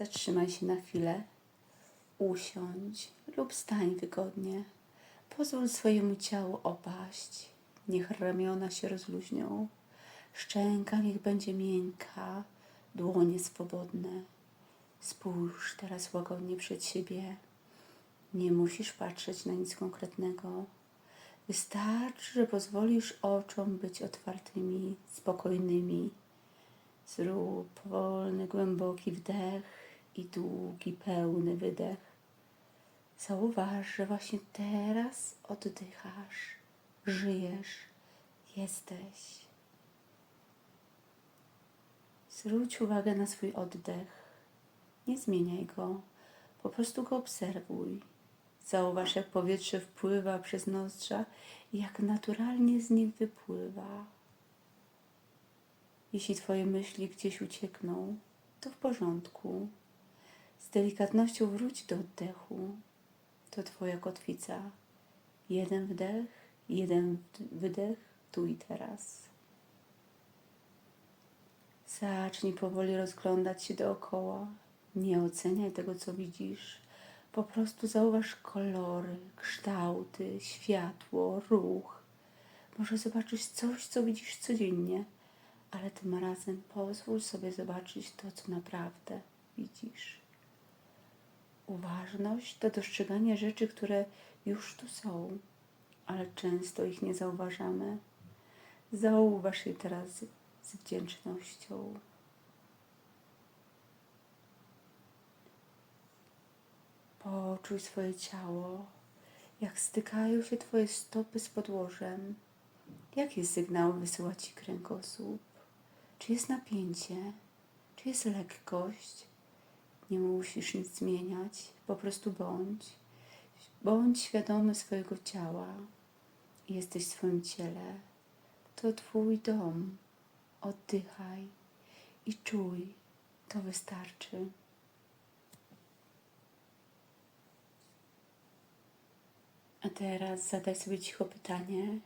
Zatrzymaj się na chwilę, usiądź lub stań wygodnie. Pozwól swojemu ciału opaść. Niech ramiona się rozluźnią. Szczęka niech będzie miękka, dłonie swobodne. Spójrz teraz łagodnie przed siebie. Nie musisz patrzeć na nic konkretnego. Wystarczy, że pozwolisz oczom być otwartymi, spokojnymi. Zrób powolny, głęboki wdech i długi, pełny wydech. Zauważ, że właśnie teraz oddychasz, żyjesz, jesteś. Zwróć uwagę na swój oddech. Nie zmieniaj go, po prostu go obserwuj. Zauważ, jak powietrze wpływa przez nozdrza i jak naturalnie z nich wypływa. Jeśli Twoje myśli gdzieś uciekną, to w porządku. Z delikatnością wróć do oddechu. To Twoja kotwica. Jeden wdech, jeden wydech, tu i teraz. Zacznij powoli rozglądać się dookoła. Nie oceniaj tego, co widzisz. Po prostu zauważ kolory, kształty, światło, ruch. Może zobaczysz coś, co widzisz codziennie, ale tym razem pozwól sobie zobaczyć to, co naprawdę widzisz. Uważność to dostrzeganie rzeczy, które już tu są, ale często ich nie zauważamy. Zauważ je teraz z wdzięcznością. Poczuj swoje ciało, jak stykają się Twoje stopy z podłożem. Jakie sygnały wysyła Ci kręgosłup? Czy jest napięcie? Czy jest lekkość? Nie musisz nic zmieniać, po prostu bądź. Bądź świadomy swojego ciała. Jesteś w swoim ciele. To Twój dom. Oddychaj i czuj. To wystarczy. A teraz zadaj sobie cicho pytanie,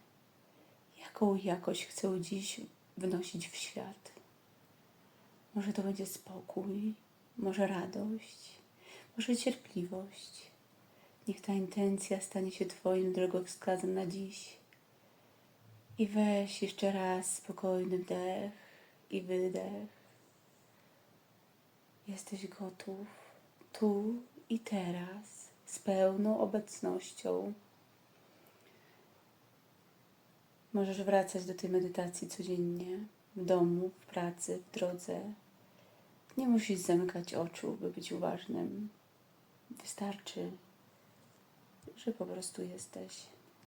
jaką jakość chcę dziś wnosić w świat. Może to będzie spokój, może radość, może cierpliwość. Niech ta intencja stanie się Twoim drogowskazem na dziś. I weź jeszcze raz spokojny wdech i wydech. Jesteś gotów tu i teraz z pełną obecnością. Możesz wracać do tej medytacji codziennie, w domu, w pracy, w drodze. Nie musisz zamykać oczu, by być uważnym. Wystarczy, że po prostu jesteś.